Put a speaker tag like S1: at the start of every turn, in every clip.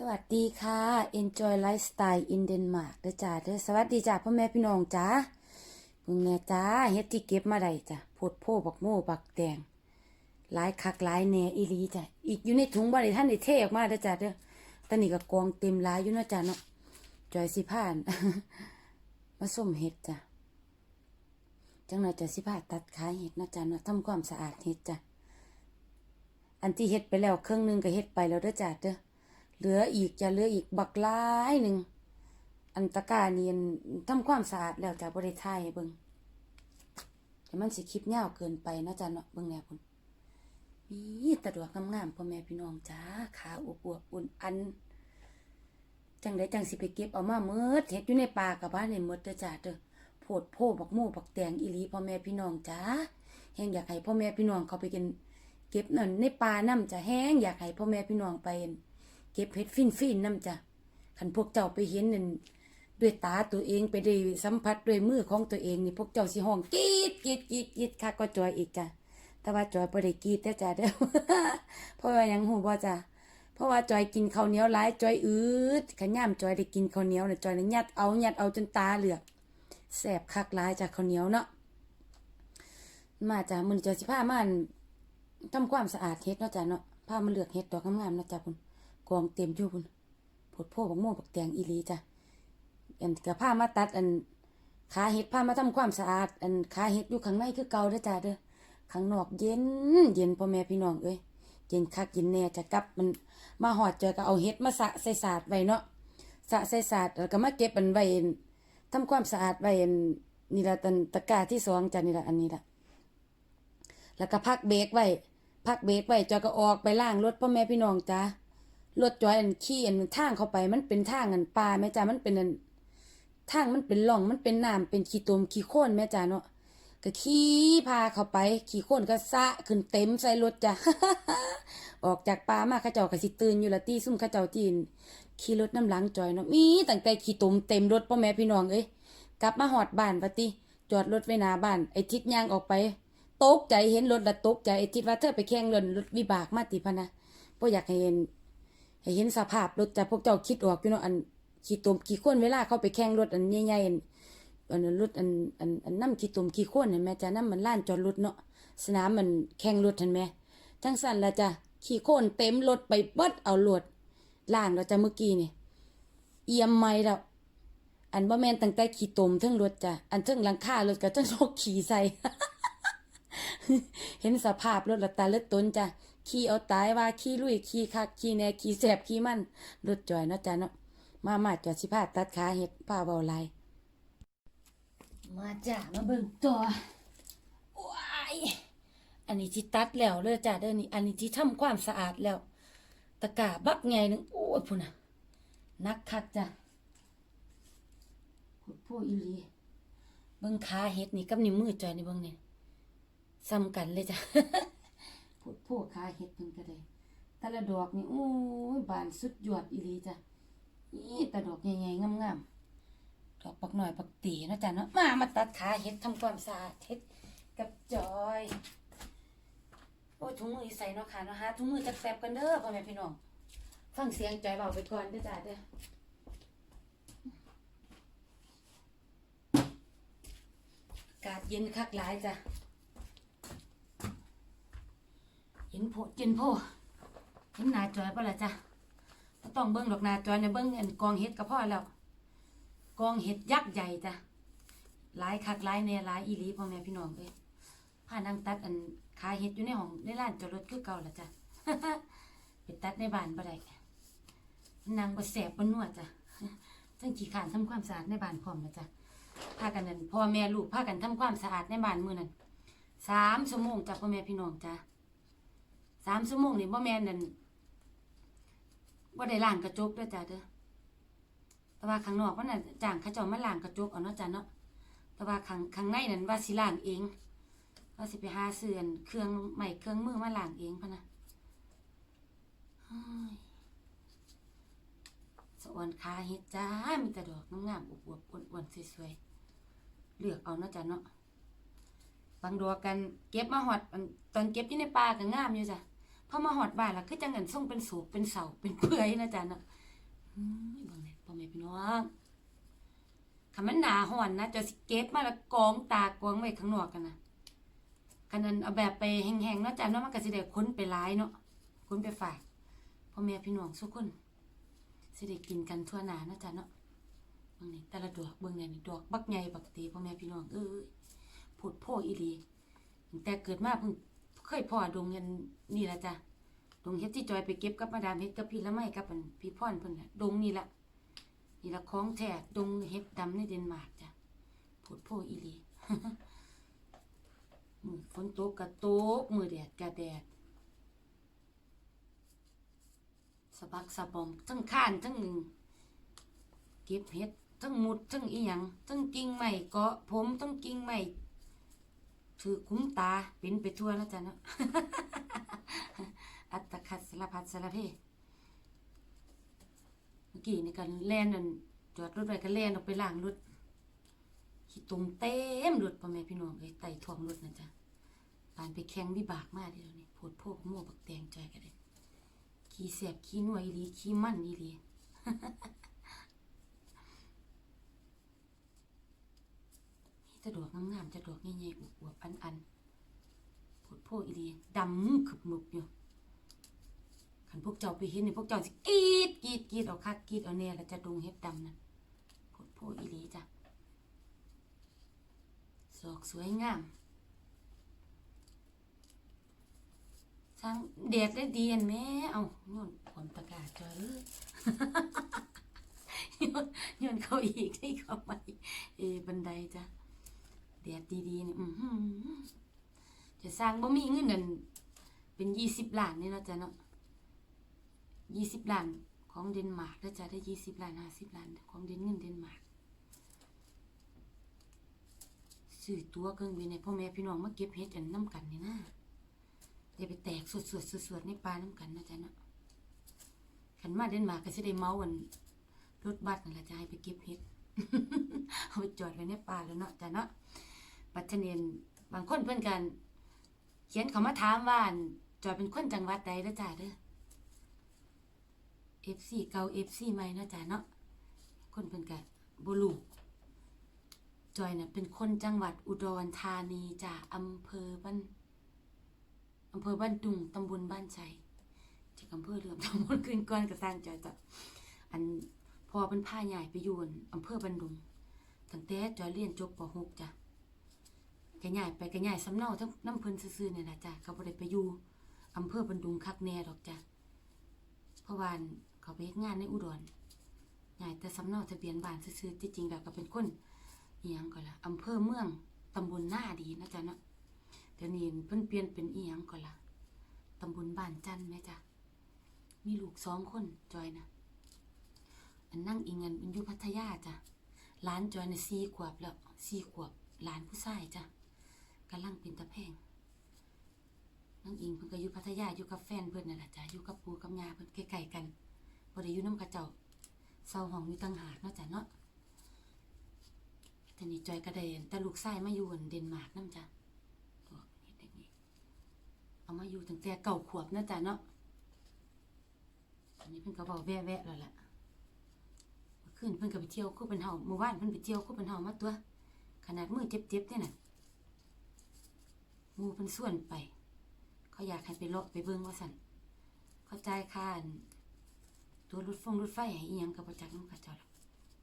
S1: สวัสดีค่ะ Enjoy Lifestyle in Denmark เด้อจ้าเด้อสวัสดีจ้าพ่อแม่พี่น้องจ้าพิ่งแน่จ้าเฮ็ดที่เก็บมาได้จ้ะโพดโพบักโม่บักแตงหลายคักหลายแหน่อีลีจ้ะอีกอยู่ในถุงบ่ได้ท่านได้เทออกมาเด้อจ้าเด้อตอนนี้ก็กองเต็มหลายอยู่เนาะจ้าเนาะจอยสิผ่าน มาส้มเห็ดจ้ะจังหน่อยจะสิผ่าตัดขายเห็ดเนาะจ้าเนาะทำความสะอาดเห็ดจ้ะอันที่เฮ็ดไปแล้วเครื่องหนึงก็เฮ็ดไปแล้วเด้อจ้าเด้อ เหลืออีกจะเหลืออีกบักลายหนึ่งอันตะกร้าเนียนทำความสะอาดแล้วจะบริทายเบิงแต่มันสิคลิปยาเกินไปนะจ๊ะเนาะเบิ่งแนวคุณมีตะดวกงามๆพ่อแม่พี่น้องจ้าขาอวบๆอุ่นอัน จังได้จังสิไปเก็บเอามาเมิดเฮ็ดอยู่ในป่ากับบ้านในเมิดเด้อจ้าเด้อโพดโพบักหมู่บักแตงอีลีพ่อแม่พี่น้องจ้าแฮงอยากให้พ่อแม่พี่น้องเขาไปกิน เก็บนั่นในป่านํจะแฮงอยากให้พ่อแม่พี่น้องไป เก็บเห็ดฟินฟินๆน้ำจ้ะคันพวกเจ้าไปเห็นนั่นด้วยตาตัวเองไปได้สัมผัสด้วยมือของตัวเองนี่พวกเจ้าสิห้องกรีดกรีดกรีดกรีดค่ะก็จอยอีกจ้ะแต่ว่าจอยบ่ได้กรีดแต่จ้ะเด้อเพราะว่ายังหูบ่จ้ะเพราะว่าจอยกินข้าวเหนียวหลายจอยอืดขย่ามจอยได้กินข้าวเหนียวน่ะจอยน่ะยัดเอายัดเอาจนตาเหลือกแสบคักหลายจากข้าวเหนียวเนาะมาจ้ะมื้อนี้จอยสิพามันทำความสะอาดเฮ็ดเนาะจ้ะเนาะพามาเลือกเฮ็ดดอกงามๆเนาะจ้ะพุ่น กองเต็มอยู่พุ่นผดโพบักโม่บักแตงอีลีจ้ะอันกะผ้ามาตัดอันขาเห็ดผ้ามาทำความสะอาด อันขาเห็ดอยู่ข้างในคือเก่าเด้อจ้าเด้อข้างนอกเย็น เย็นพ่อแม่พี่น้องเอ้ยเย็นคักเย็นแน่จะกลับมันมาหอดเจอก็เอาเห็ดมาสะใส่ศาสตร์ไว้เนาะสะใส่ศาสตร์แล้วก็มาเก็บอันไว้ทำความสะอาดไว้อันนี่ละตันตะกร้าที่สองจ้ะนี่ละอันนี้ละแล้วก็พักเบรกไว้พักเบรกไว้จอยก็ออกไปล้างรถพ่อแม่พี่น้องจ้า รถจอยอันขี้อันทางเข้าไป มันเป็นทางอันป่าแม่จ้ามันเป็นอันทางมันเป็นร่องมันเป็นน้ำเป็นขี้ตมขี้โคลนแม่จ้าเนาะก็ขี่พาเข้าไป ขี้โคลนก็สะขึ้นเต็มใส่รถจ้ะออกจากป่ามาข้าเจ้าก็สิตื่นอยู่ละตีซุ่มข้าเจ้าจีนขี่รถน้ำหลังจอยเนาะมีตั้งแต่ขี้ตมเต็มรถพ่อแม่พี่น้องเอ้ยกลับมาหอดบ้านปะติจอดรถไว้หน้าบ้านไอ้ทิศย่างออกไปตกใจเห็นรถละตกใจไอ้ทิศว่าเธอไปแข่งรถรถวิบากมาติพะนะบ่อยากให้เห็น ให้เห็นสภาพรถแต่พวกเจ้าคิดออกอยู่เนาะอันขี่ตุมขี่ข้นเวลาเขาไปแข่งรถอันใหญ่ๆอันอันรถอันอันอันน้ำขี่ตุมขี่ข้นเห็นไหมจ้ะน้ำมันล้านจอดรถเนาะสนามมันแข่งรถเห็นไหมจังสันละจ้ะขี่โค่นเต็มรถไปเบิดเอารถล่างแล้วจ้ะเมื่อกี้นี่เอียมไม่แล้วอันบ่แมนตั้งแต่ขี่ตุมทั้งรถจ้ะอันทั้งหลังคารถกับทั้งรถขี่ใส่เห็นสภาพรถละตาเลือดตนจ้ะ ขี่เอาตายว่าขี่ลุยขี่คักขี่แน่ขี่แสบขี่มันรถจอยเนาะจ้ะเนาะมามาจอดสิพาตัดขาเห็ดผ้าเบาลายมาจ้ะมาเบิ่งตัวว้ายอันนี้ที่ตัดแล้วเด้อจ้ะเด้อนี่อันนี้ที่ทำความสะอาดแล้ว ตะกร้าบักไงนึงโอ้ยพุ่นน่ะนักคักจ้ะโหดผู้อีลีเบิ่งขาเห็ดนี่กับนิ้วมือจอยนี่เบิ่งนี่ซ้ำกันเลยจ้ะ พูดพวกขาเห็ดเพิ่นก็ได้ต่ละดอกนี่โอ้ยบานสุดยอดอีหลีจ้ะนี่ต่ดอกใหญ่ๆงามๆดอกปักหน่อยปักตีนะจ้ะเนาะมามาตัดขาเห็ดทำความสะอาดเห็ดกับจอยโอ้ยถุงมือใส่เนาะค่ะเนาะฮะถุงมือจักแสบกันเด้อพ่อแม่พี่น้องฟังเสียงจอยเบาไปก่อนเด้อจ้ะเด้ออากาศเย็นคักหลายจ้ะ เห็นโพเจนโพเห็นหน้าจอยปะล่ะจ้ะต้องเบิ้งดอกหน้าจอยเนี่ยเบิ้งอันกองเห็ดก็พอแล้วกองเห็ดยักษ์ใหญ่จ้ะหลายคักหลายแน่หลายอีหลีพ่อแม่พี่น้องเอ้ยพานังตัดอันขายเห็ดอยู่ในห้องในร้านจอดรถคือเก่าล่ะจ้ะไปตัดในบ้านบ่ได้นางบ่แสบบ่นวดจ้ะจังขี้ขานทำความสะอาดในบ้านพร้อมนะจ้ะพากันนั่นพ่อแม่ลูกพากันทำความสะอาดในบ้านมื้อนั้นสามชั่วโมงจ้ะพ่อแม่พี่น้องจ้ะ สามชั่วโมงนี่บ่แม่นนั่นบ่ได้ล้างกระจกด้อจ้ะเด้อแต่ว่าข้างนอกมันน่ะจ้างเขาเจ้ามาล้างกระจกเอาเนาะจ้ะเนาะแต่ว่าข้างข้างในนั่นว่าสิล้างเองว่าสิไปหาซื้อนเครื่องใหม่เครื่องมือมาล้างเองพะนะสะออนขาเฮ็ดจ้ามีแต่ดอกงามๆอวบๆอ้วนๆสวยๆเลือกเอาเนาะจ้ะเนาะบางดอกกันเก็บมาหอดตอนเก็บอยู่ในป่าก็งามอยู่จ้ะ พอมาหอดบ้านแล้วคือจังกันส่งเป็นสูบเป็นเสาเป็นเปื่อยนะจ๊ะเนาะอืมเบิ่งแหน่พ่อแม่พี่น้องคันมันหนาฮ้อนนะจะสิเก็บมาแล้วกองตากกองไว้ข้างนอกกันนะกันนั้นเอาแบบไปแห้งๆเนาะจ้ะเนาะมันก็สิได้ค้นไปหลายเนาะค้นไปฝากพ่อแม่พี่น้องทุกคนสิได้กินกันทั่วหน้าเนาะจ้ะเนาะบิ่งนี่แต่ละดอกเบิ่งเนี่ยดอกบักใหญ่บักตีพ่อแม่พี่น้องเอ้ยผุดโพอีหลีแต่เกิดมาเพิ่ง เคยพ่อดวงเงินนี่ละจ้ะดวงเฮ็ดที่จอยไปเก็บกับมาดามเฮ็ดกับพี่ละไม้กับอันพี่พรเพิ่นน่ะดงนี่ละนี่ละของแท้ดงเฮ็ดดำในเดนมาร์กจ้ะพูดโพอีหลีมือฝนตกก็ตกมือแดดก็แดดสะบักสะบอมทั้งข้านทั้งหนึ่งเก็บเฮ็ดทั้งมุดทั้งอีหยังทั้งกิ่งไม้เกาะผมทั้งกิ่งไม้ ถือคุ้มตาเป็นไปทั่วแล้วจ้ะเนาะอัตคัดสารพัดสารเพเมื่อกี้นี่กันแล่นนั่นจอดรถไว้ก็แล่นออกไปล้างรถขี้ตุ่มเต็มรถพ่อแม่พี่น้องเลยไต่ท่วมรถนะจ๊ะปานไปแข่งวิบากมาเดี๋ยวนี้โพดโพกโม่บักแตงใจกันเลยขี้แสบขี้หน่วยอีลีขี้มั่นอีหลี จะดอกงามๆจะดอกใหญ่ๆอวบๆอันๆโพดโพอีหลีดำมึกขึบมึกอยู่คันพวกเจ้าไปเห็นนี่พวกเจ้าสิกรีดกรีดกรีดเอาคักกรีดเอาแน่แล้วจะดงเฮ็ดดำนั่นโพดโพอีหลีจ้ะสอกสวยงามสร้างแดดได้ดีอันแม่เอาโยนความตะกร้าจอยเอ้ยโยนโยนเขาอีกให้เขาไปเอบันไดจ้ะ แดดดีๆนี่อือหือจะสร้างบ่มีเงินนั่นเป็นยี่สิบล้านนี่เนาะจ้ะเนาะยี่สิบล้านของเดนมาร์กแล้วจะได้ยี่สิบล้านห้าสิบล้านของเดนเงินเดนมาร์กซื้อตัวเครื่องบินให้พ่อแม่พี่น้องมาเก็บเห็ดอันน้ำกันนี่นะอย่าไปแตกสวดสวดสวดสวดในป่าน้ำกันนะจ๊ะเนาะขันมาเดนมาร์กก็จะได้เมาวันรถบัสนั่นแหละจะให้ไปเก็บเห็ดเอาไปจอดไว้ในป่าแล้วเนาะจ้ะเนาะ ปัจจุบันบางคนเพื่อนกันเขียนเขามาถามว่านจอยเป็นคนจังหวัดใดแล้วจ้าเด้อ FC เก่า FC ใหม่นะจ้ะเนาะคนเพิ่นก็บ่รู้จอยน่ะเป็นคนจังหวัดอุดรธานีจ้ะอำเภอบ้านอำเภอบ้านดุงตำบลบ้านชัยจากอำเภอเรือตำบลขึ้นก่อนก็สร้างจอยจ้ะอันพอเพิ่นพาใหญ่ไปยูนอำเภอบ้านดุงตั้งแต่จอยเรียนจบป .6 จ้ะ ก็ย้ายไปก็ย้ายสำเนาทั้งน้ำเพิ่นซื่อๆนี่ล่ะจ้ะก็บ่ได้ไปอยู่อำเภอบ้านดุงคักแน่ดอกจ้ะเพราะว่าเขาไปเฮ็ดงานในอุดรใหญ่แต่สำเนาทะเบียนบ้านซื่อๆที่จริงแล้วก็เป็นคนอียงก็ล่ะอำเภอเมืองตำบลหน้าดีนะจ๊ะเนาะเดี๋ยวนี้เพิ่นเปลี่ยนเป็นอียงก็ล่ะตำบลบ้านจันทน์แม่จ้ะมีลูกสองคนจอยนะอันนั่งอิงเงินเป็นอยู่พัทยาจ้ะหลานจอยน่ะสี่ขวบแล้วสี่ขวบหลานผู้ชายจ้ะ กำลังเป็นตะแพงน้องอิงเพิ่นก็อยู่พัทยาอยู่กับแฟนเพิ่นนั่นแหละจ้ะอยู่กับปู่กับย่าเพิ่นใกล้ๆกันบ่ได้อยู่นำกับเจ้าเซาห้องอยู่ต่างหากเนาะจ้ะเนาะแต่นี่จอยก็ได้แต่ลูกชายมาอยู่เดนมาร์กนำจ้ะโอ้เฮ็ดได้นี่เอามาอยู่ตั้งแต่เก้าขวบนาะจ้ะเนาะอันนี้เพิ่นก็เว้าแวะๆแล้วล่ะเมื่อคืนเพิ่นก็ไปเที่ยวคู่เป็นเฮาเมื่อวานเพิ่นไปเที่ยวคู่เป็นเฮามาตัว ขนาดมือเจ็บๆเนี่ยน่ะ มูเพิ่นส่วนไป เขาอยากให้ไปเลาะไปเบิ่งว่าสันเขาจ่ายค่านตัวรถฟงรถไฟให้อีหยังกับประจักษ์น้องกระเจาหรอก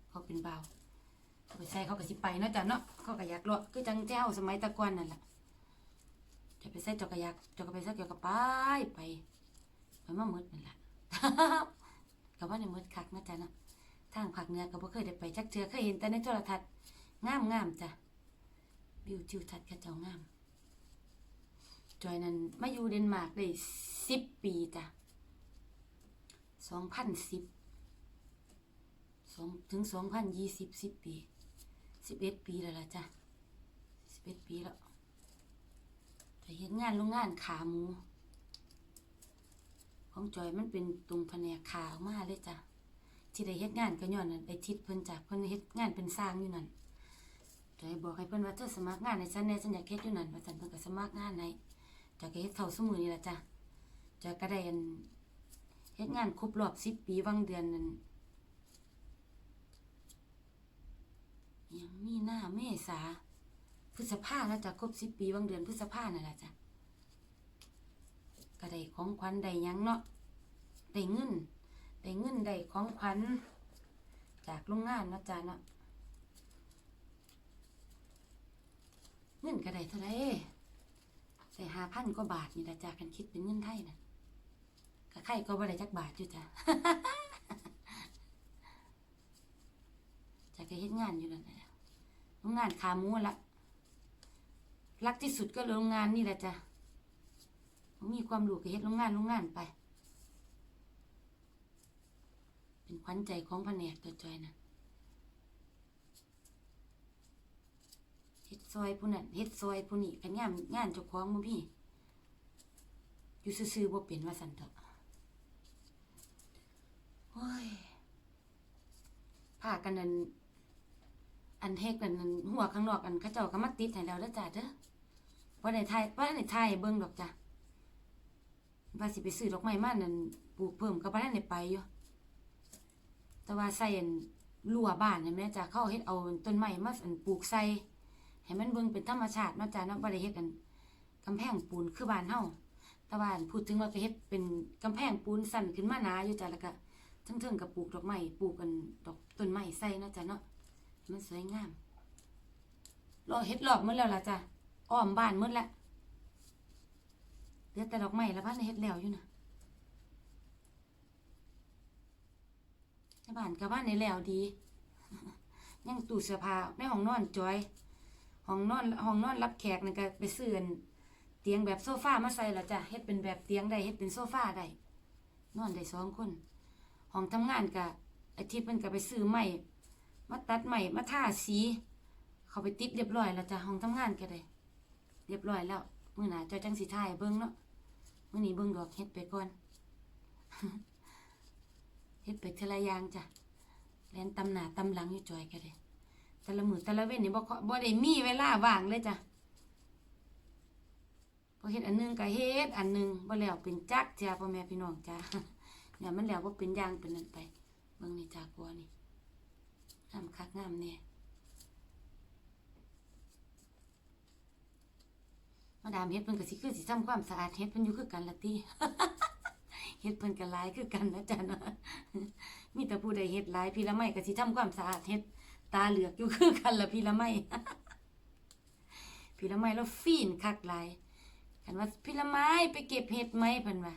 S1: เขาเป็นบ่าเขาไปใส่เขาก็สิไปนะจ้ะเนาะเขาก็อยากเลาะคือจังเจ้าสมัยตะก่อนนั่นแหละจะไปใส่จอกกระยักจอกกระไปใส่เกี่ยวกับไปไปไปมาหมดนั่นแหละก็ว่าในหมดคักนะจ้ะเนาะทางภาคเนื้อก็บ่เคยได้ไปจักเทือเคยเห็นแต่ในโทรทัศน์งามๆจ้ะวิวทิวทัศน์กระเจ้างาม จอยนั้นมาอยู่เดนมาร์กได้สิบปีจ้ะสองพันสิบสองถึงสองพันยี่สิบสิบปีสิบเอ็ดปีแล้วล่ะจ้ะสิบเอ็ดปีแล้วจะเห็นงานโรงงานขาหมู ของจอยมันเป็นตรงแผนกขาออกมาเลยจ้ะที่ได้เฮ็ดงานก็ย้อนนั่นไอ้ทิศเพิ่นจ้ะเพิ่นเฮ็ดงานเป็นสร้างอยู่นั่นจอยบอกให้เพิ่นว่าเธอสมัครงานในฉันแน่ฉันอยากเฮ็ดอยู่นั่นว่าฉันเพิ่นก็สมัครงานให้ จากเฮ็ดเท่าสมือนี่ละจ้ะจากกระเดนเฮ็ดงานครบรอบสิบปีวังเดือนนั้นยังมีหน้าเมษาพฤษภาแล้วจะครบสิบปีวังเดือนพฤษภานั่นละจ้ะก็ได้ของขวัญได้ยังเนาะได้เงินได้เงินได้ของขวัญจากโรงงานนาะจ้ะเนาะเงินกระได้เท่าไร ได้ห้าพันกว่าบาทนี่ละจ้ะกันคิดเป็นเงินไทยนะก็ใครก็บ่ได้จักบาทอยู่จ้ะจะก็เฮ็ดงานอยู่นั่นแหละโรงงานขาหมูละรักที่สุดก็โรงงานนี่แหละจ้ะมมีความรู้ก็เฮ็ดโรงงานโรงงานไป เป็นขวัญใจของแผนกตัวจอยนะเฮ็ด ซอยผู้นั้นเฮ็ดซอยผู้นี้กันงานงานเจ้าของบ่มีอยู่ซื่อๆบ่เป็นว่าซั่นเถอะโอ้ยพากันนั่นอันเทกกันนั่นหัวข้างนอกอันเขาเจ้าก็มาติดให้แล้วเด้อจ้าเด้อว่าได้ทยว่าได้ทยเบิ่งดอกจ้ะว่าสิไปซื้อดอกไม้มานั่นปลูกเพิ่มก็บ่ได้ได้ไปอยู่แต่ว่าใส่อันรั้วบ้านเห็นไหมจ้ะเขาเฮ็ดเอาต้นไม้มาอันปลูกใส่ ให้มันเบิ่งเป็นธรรมชาติเนาะจ้ะเนาะบ่ได้เฮ็ดกันกำแพงปูนคือบ้านเฮาแต่ว่านพูดถึงว่าก็เฮ็ดเป็นกำแพงปูนสั่นขึ้นมาหนาอยู่จ้ะแล้วก็ทั้งๆกับปลูกดอกไม้ปลูกกันดอกต้นไม้ใส่เนาะจ้ะเนาะมันสวยงามรอเฮ็ดหลอกหมดแล้วล่ะจ้ะอ้อมบ้านหมดแล้วเหลือแต่ดอกไม้แล้วพันเฮ็ดแล้วอยู่นะบ้านกับบ้านในแล้วดี ยังตู้เสื้อผ้าในห้องนอนจอย ห้องนอนห้องนอนรับแขกนั่ก็ไปซื้ออันเตียงแบบโซฟามาใส่และจ้ะเฮ็ดเป็นแบบเตียงได้เฮ็ดเป็นโซฟาได้นอนได้สองคนห้องทำงานก็อาทิตย์มันก็ไปซื้อไม้มาตัดใหม่มาทาสี เขาไปติดเรียบร้อยแล้วจ้ะห้องทำงานก็ได้ เรียบร้อยแล้วมื้อหน้าเจ้าจังสิถ่ายเบิ่งเนาะมื้อนี้เบิ่งดอกเฮ็ดไปก่อนเฮ็ดไปเทอละอย่างจ้ะแลนตำหน้าตำหลังอยู่จอยก็ได้ แต่ละมือแต่ละเว้นนี่บ่บ่ได้มีเวลาว่างเลยจ้ะพอเฮ็ดอันหนึงก็เฮ็ดอันหนึงบ่แล้วเป็นจักจ้ะพ่อแม่พี่น้องจ้ะเนี่ยมันแล้วบ่เป็นอย่างเป็นนั่นไปเบิ่งนี่จ้ากลัวนี่งามคักงามเนี่ยมาดามเฮ็ดเพิ่นก็สิคือสิทำความสะอาดเฮ็ดเพิ่นอยู่คือกันละติเฮ็ดเพิ่นก็หลายคือกันนะจ๊ะเนาะมีแต่ผู้ใดเฮ็ดหลายพี่ละไม่ก็สิทำความสะอาดเฮ็ด ตาเหลือกอยู่คือกันละพี่ละไม่พี่ละไม่แล้วฟีนคักหลายคันว่าพี่ละไม้ไปเก็บเห็ดไหมเพิ่นว่า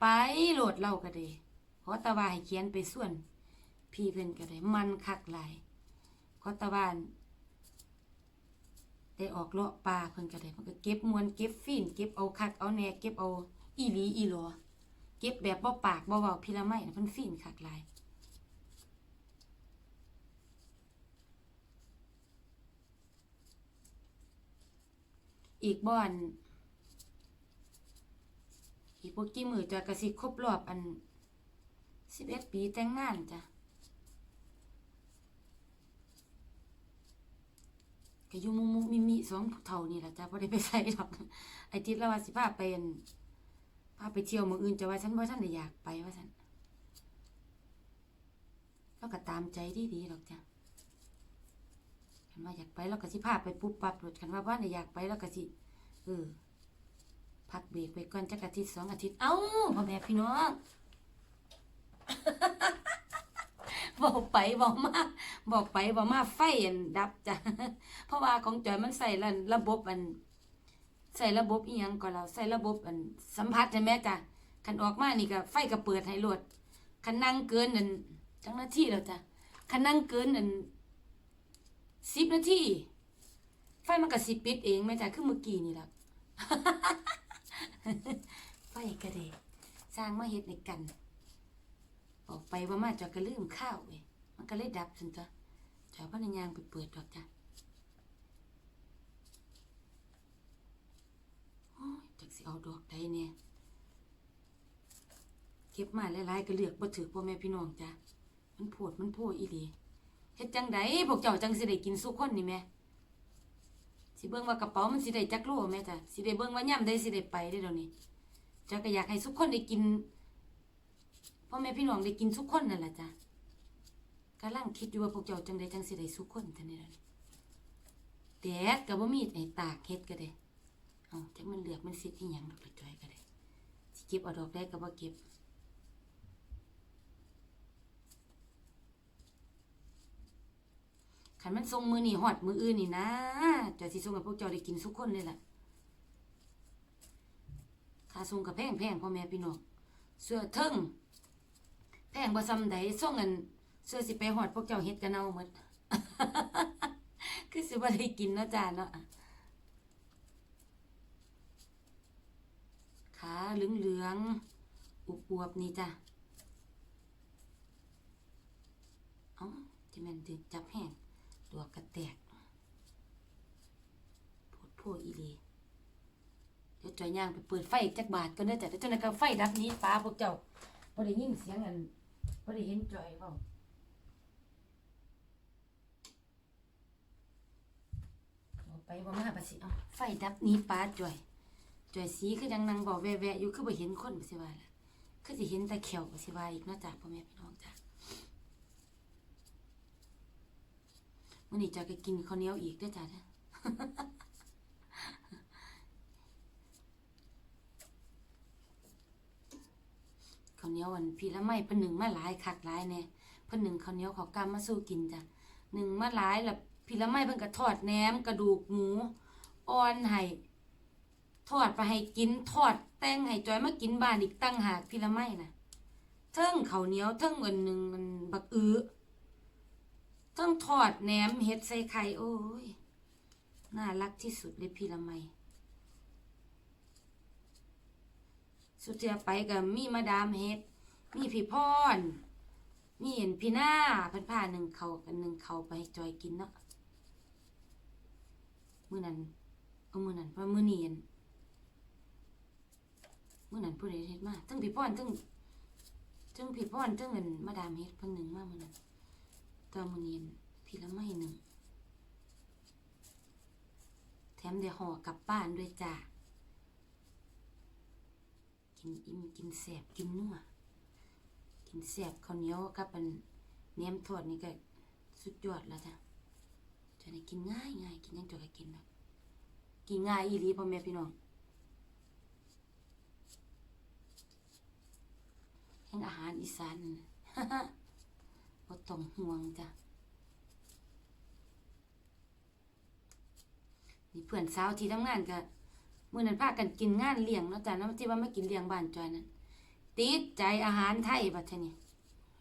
S1: ไปโหลดเราก็ได้ขอตะวาให้เขียนไปส่วน พี่เพิ่นก็ได้มันคักหลายขอตะวานได้ออกเลาะป่าเพิ่นก็ได้เพิ่นก็เก็บมวนเก็บฟีนเก็บเอาคักเอาแหน่เก็บเอาอีหลีอีหลอเก็บแบบบ่ปากบ่เว้าพี่ละไม้น่เพิ่นฟีนคักหล อีกบ่อนอีกพวกกี่มือจะกระสิครบรอบอันสิบเอ็ดปีแต่งงานจ้ะก็อยู่มุมมุมมิมิสองเท่านี่แหละจ้ะพอได้ไปใส่ดอกไอ้ทิศละว่าสิพาไปพาไปเที่ยวมืออื่นจะว่าฉันว่าฉันอยากไปว่าฉันแล้วก็ตามใจดีดีๆดอกจ้ะ ว่าอยากไปแล้วก็สิพาไปปุ๊บปั๊บรถคันว่าบ้านได้อยากไปแล้วก็สิเออพักเบรกไปก่อนจักอาทิตย์สองอาทิตย์เอ้าพ่อแม่พี่น้องบอกไปบอกมาบอกไปบอกมาไฟอันดับจ้ะเพราะว่าของจอยมันใส่ระระบบอัน ใส่ระบบอีหยังก็เราใส่ระบบอันสัมผัสใช่ไหมจ้ะคันออกมานี่ก็ไฟก็เปิดให้โหลดคันนั่งเกินอันจังนาทีแล้วจ้ะคันนั่งเกินอัน สิบนาทีไฟมันก็สิปิดเองแม่จ้ะคือเมื่อกี้นี่ละไฟก็เดสร้างมาเฮ็ดในกัน ออกไปว่ามาจอยก็ลืมข้าวเว้ยมันก็เลยดับจนจ้ะจอยพนันยางไปเปิดดอกจ้ะโอ้ยจักสิเอาดอกใดเนี่ยเก็บมาหลายๆก็เลือกบ่ถือพ่อแม่พี่น้องจ้ะมันโพดมันโพอีหลี เฮ็ดจังไดพวกเจ้าจังสิได้กินสุกคนนี่แม่สิเบิ่งว่ากระเป๋ามันสิได้จักโลแม่จ้ะสิได้เบิ่งว่ายามใดสิได้ไปได้เดี๋ยวนี้จ้ะก็อยากให้สุกคนได้กินพ่อแม่พี่น้องได้กินทุกคนนั่นแหละจ้ะกำลังคิดอยู่ว่าพวกเจ้าจังใดจังสิได้ทุกคนท่านนี่ล่ะแดดก็บ่มีไอ้ตากเฮ็ดก็ได้เอาจักมันเหลือกมันสิอีหยังดอกละจอยก็ได้สิเก็บเอาดอกได้ก็บ่เก็บ ขันมันทรงมือนี่หอดมืออื่นนี่นะจะสิทรงกับพวกเจ้าได้กินทุกคนเลยล่ะค่าทรงกับแพงแพงพ่อแม่พี่น้องเสื้อเทิงแพงบ่ซ้ำใดส่งเงินเสื้อสิไปหอดพวกเจ้าเฮ็ดกันเอาหมดคือสิบ่ได้กินเนาะจ้าเนาะขาเหลืองๆอุบวบนี่จ้ะเอ้าจะแม่นถึงจับแห้ง ตัวกระแตกโพดโพอีหลีเดี๋ยวจอยย่างไปเปิดไฟจักบาทก็เด้อจ้ะเดี๋ยวเจ้าหน้าก็ไฟดับนี้ฟ้าพวกเจ้าบ่ได้ยินเสียงอันบ่ได้เห็นจอยเว้าเอาไปบ่มาปะสิเอาไฟดับนี้ฟ้าจอยจอยสีคือยังนั่งบอกแวะๆอยู่คือบ่เห็นคนปะสิว่าล่ะคือสิเห็นแต่แขวปะสิว่าอีกเนาะจ้ะพ่อแม่พี่น้องจ้ะ มื่อนี้จะไปกินข้าวเหนียวอีกเด้จ้ะเด้อข้าวเหนียวอันพี่ละไม่เพิ่นหนึ่งมาหลายคักหลายแน่เพิ่นหนึ่งข้าวเหนียวขากำมาสู้กินจ้ะหนึ่งมาหลายแล้วพี่ละไม่เพิ่นก็ทอดแหนมกระดูกหมูอ่อนให้ทอดไปให้กินทอดแต้งให้จอยมากินบ้านอีกตั้งหากพี่ละไม่น่ะเทิงข้าวเหนียวเทิงอันหนึ่งมันบักอื้อ ต้องทอดแหนมเห็ดใส่ไข่โอ้ย น่ารักที่สุดเลยพี่ละไม สุดเทียไปกับมีมาดามเฮ็ด มีพี่พรมีเห็นพี่หน้าเพิ่นพาหนึ่งเขากันหนึ่งเขาไปให้จอยกินเนาะมื้อนั้นเอามื้อนั้นเพราะมื้อนี้อั่นมื้อนั้นผู้ใดเฮ็ดมาทั้งพี่พรทั้งทั้งพี่พรทั้งเงินมาดามเฮ็ดเพิ่นหนึ่งมามื้อนั้น ตอมือนีนพี่ละไม่หนึ่ง แถมเดี๋ยวห่อกลับบ้านด้วยจ้ากินอิ่มกินแสบกินนัวกินแสบข้าวเหนียวกับอันเนียมทอดนี่ก็สุดยอดแล้วจ้ะจะได้กินง่ายง่ายกินยังจะก็กินแบบกินง่ายอีหลีพ่อแม่พี่น้องแห่งอาหารอีสานนั่น บ่ต้องห่วงจ้ะนี่เพื่อนสาวที่ทำงานก็มื้อนั้นพากันกินงานเลี้ยงเนาะจ้ะเนาะที่ว่ามากินเลี้ยงบ้านจอยนั้นติดใจอาหารไทยบัดเทนี้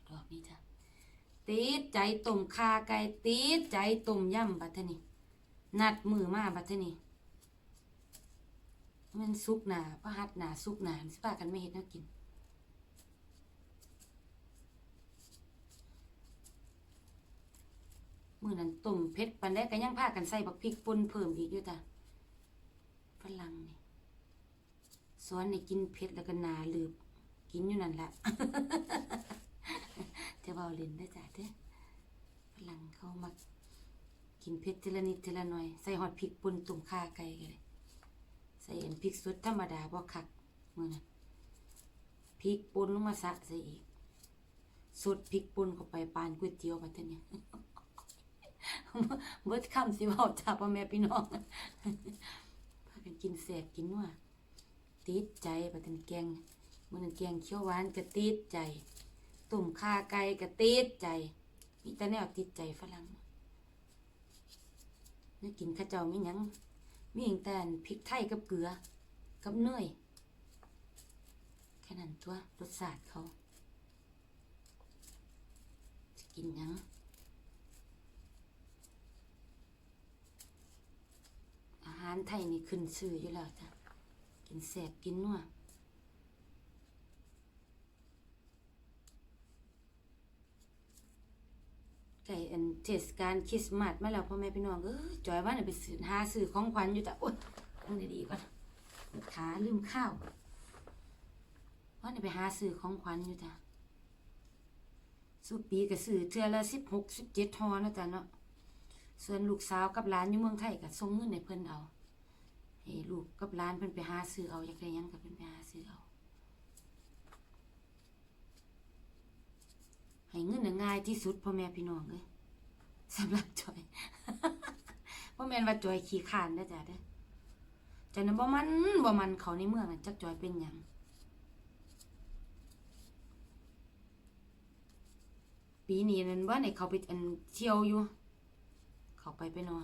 S1: ดอกนี้จ้ะติดใจต้มขาไก่ติดใจต้มยำบัดเทนี้นัดมือมาบัดเทนี้มันสุกหนาพระหัดหนาสุกหนาสิพากันไม่เฮ็ดแนวกิน มื่อนั้น ต้มเผ็ดปันได้ก็ยังพากันใส่บักพริกป่นเพิ่มอีกอยู่จ้ะฝรั่งนี่สอนให้กินเผ็ดแล้วก็นาลืบกินอยู่นั่นแหละจะเบาเล่นได้จ้ะเด้อฝรั่งเขามักกินเผ็ดทีละนิดทีละหน่อย ใส่หอดพริกป่นตุ่มข่าไก่กันเลยใส่เอันพริกสดธรรมดาบ่คักมื่อนั้นพริกป่นลงมาสะใส่อีกสดพริกป่นเข้าไปปานก๋วยเตี๋ยวบัดเทนี้ เบิดคำสิว้าจ้าพ่อแม่พี่น้องพากันกินแสบกินนัวติดใจปะทันแกงมันแกงเขียวหวานก็ติดใจตุ่มข่าไก่ก็ติดใจมีแต่แนวติดใจฝรั่งนี่กินข้าวเจ้ามีหยังมีหยังแต่อันพริกไทยกับเกลือ กับเนยแค่นั้นตัวรสชาติเขาจะกินยัง อา หารไทยนี่ขึ้นชื่ออยู่แล้วจ้ะ กินแสบกินนัวไก่อันเทศกาลคริสต์มาสมาแล้วพ่อแม่พี่น้องเออจอยว่าน่ะไปซื้อหาซื้อของขวัญอยู่จ้ะโอ๊ยต้องดีๆก่อนขาลืมข้าวว่าน่ะไปหาซื้อของขวัญอยู่จ้ะสุปีก็ซื้อเทื่อละสิบหกสิบเจ็ดทอนะจ้ะเนาะ ส่วนลูกสาวกับหลานอยู่เมืองไทยก็ส่งเงินให้เพิ่นเอาให้ลูกกับหลานเพิ่นไปหาซื้อเอาอยากได้หยังก็เพิ่นไปหาซื้อเอาให้เงินน่ะง่ายที่สุดพ่อแม่พี่น้องเอ้ยสำหรับจอยพบ่แม่ว่าจอยขี้ข้านเด้จ้ะเด้อจังนั้นบ่มันบ่มันเขาในเมืองน่ะจักจอยเป็นหยังปีนี้นั่นว่าให้เขาไปอันเที่ยวอยู่ เขาไปไปเนาะ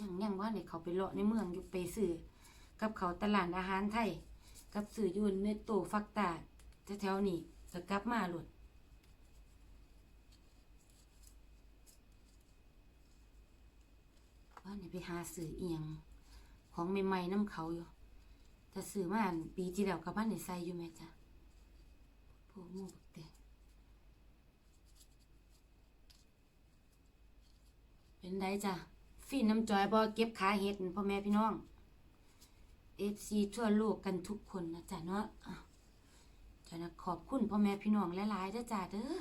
S1: ยังยังว่าให้เขาไปเลาะในเมืองอยู่ไปซื้อกับเขาตลาดอาหารไทย กับซื้อยู่ในตูฟักตาแถวๆนี้ก็กลับมาโลดว่าเนี่ยไปหาซื้อเอียงของใหม่ๆน้ำเขาอยู่แต่ซื้อมาอันปีที่แล้วกับบ้านในใส่อยู่ไหมจ๊ะพวกมูก เป็นไดจ้ะฟีนน้ำจอยบอเก็บขาเห็ดพ่อแม่พี่น้องเอฟซีทั่วโลกกันทุกคนนะจ๊ะเนาะจ้ะนะขอบคุณพ่อแม่พี่น้องหลายๆเด้อจ้ะเด้อ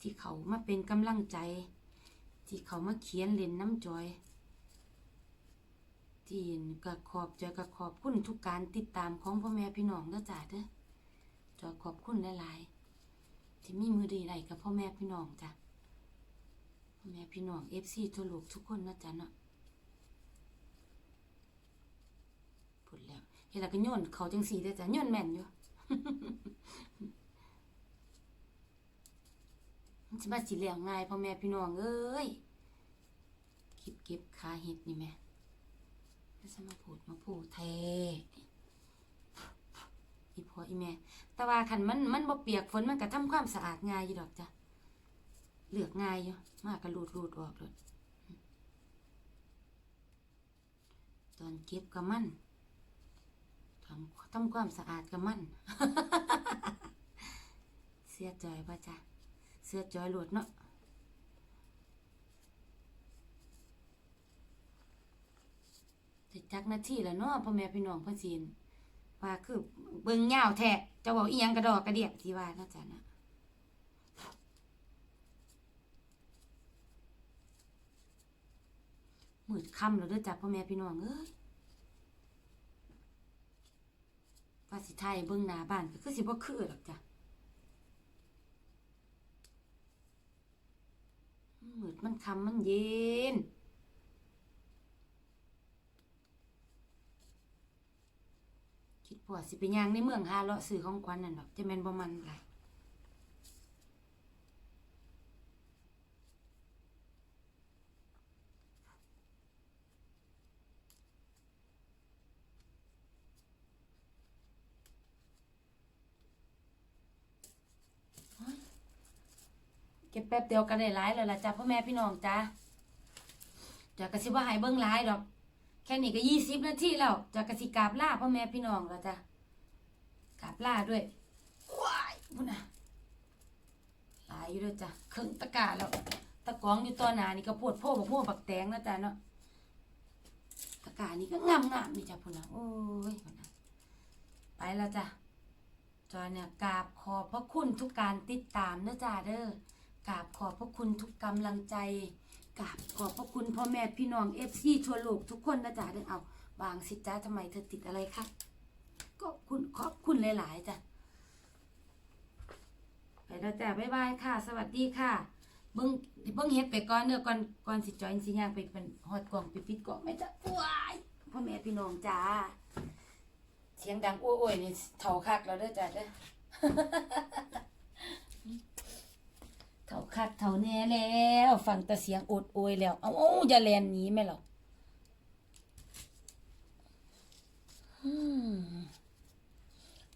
S1: ที่เขามาเป็นกำลังใจ ที่เขามาเขียนเล่นน้ำจอยที่ก็ขอบใจก็ขอบคุณทุกการติดตามของพ่อแม่พี่น้องเด้อจ้าเด้อจอยขอบคุณหลายๆที่มีมือดีไหลกับพ่อแม่พี่น้องจ้ะ แม่พี่น้องเอฟซีทั่วโลกทุกคนนะจ๊ะเนาะพูดแล้วเห็นแล้วก็โยนเขาจังสีเด้จ้ะโยนแม่นอยู่มันจะมาสิเหลี้ยงง่ายพ่อแม่พี่น้องเอ้ยคิดเก็บขาเห็ดนี่แม่ไม่ใช่มาพูดมาพูดเทอีพออีแม่ แต่ว่าคันมันมันบ่เปียกฝนมันก็ทำความสะอาดง่ายอยู่ดอกจ้ะ เลือกง่ายอยู่มากก็รูดรูดออกเลยตอนเก็บก็มันทำทำความสะอาดก็มัน เสียใจป่ะจ้ะเสียใจหลุดเนาะสิจักหน้าที่แล้วเนาะพ่อแม่พี่น้องพิ่นสิว่าคือเบิ่งยาแท้เจะบอกอีหยังกระดอกกระเดียกที่ว่าเนาะจ้ะนะ มืดค่ำแล้วเด้อจ้ะพ่อแม่พี่น้องเอ้ยว่าสิไทยเบิ่งหน้าบ้านก็คือสิบ่คือดอกจ้ะมืดมันค่ำมันเย็นคิดปวดสิไปย่างในเมืองหาเลาะซื้อของขวัญนั่นดอกจะแม่นบ่มันไร เก็บแป๊บเดียวก็ได้หลายแล้วล่ะจ้ะพ่อแม่พี่น้องจ้าจะกระซิบว่าหายเบิ้งหลายดอก แค่นี้ก็ยี่สิบนาทีแล้วจะกระสิกราบล่าพ่อแม่พี่น้องแล้วจ้ะกราบล่าด้วยว้ายพุ่นนะหลายอยู่ด้วยจ้ะครึ่งตะกร้าแล้วตะกร้องอยู่ตัวหนานี่ก็ปวดโพบักโพบักแตงนะจ้ะเนาะตะกร้านี่ก็งามงามนี่จ้ะพุ่นนะโอ้ยพุ่นนะไปแล้วจ้ะจอเนี่ยกราบขอบพระคุณทุกการติดตามนะจ้ะเด้อ กราบขอบพระคุณทุกกำลังใจกราบขอบพระคุณพ่อแม่พี่น้องเอฟซีทั่วโลกทุกคนนะจ๊ะเด้อเอาบางสิจ้าทำไมเธอติดอะไรคะก็คุณขอบคุณหลายๆจ้ะไปแล้วจ้ะบ๊ายบายค่ะ สวัสดีค่ะเบิ้งเบิ้งเฮ็ดไปก่อนเด้อก่อนก่อนสิจอยสิย่างไปเป็นฮอดกล่องไปปิดกล่องแม่จ้ะว้ายพ่อแม่พี่น้องจ้าเสียงดังโอ้ยๆนี่เท่าคักแล้วเด้อจ้ะเด้อ เท่าคัดเท่าแน่แล้วฟังแต่เสียงโอดโอยแล้ว เอาเอาอย่าแลนนี้ไหมหรอก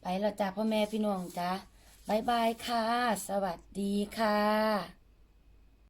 S1: ไปแล้วจ้าพ่อแม่พี่น้องจ้าบายบายค่ะ สวัสดีค่ะ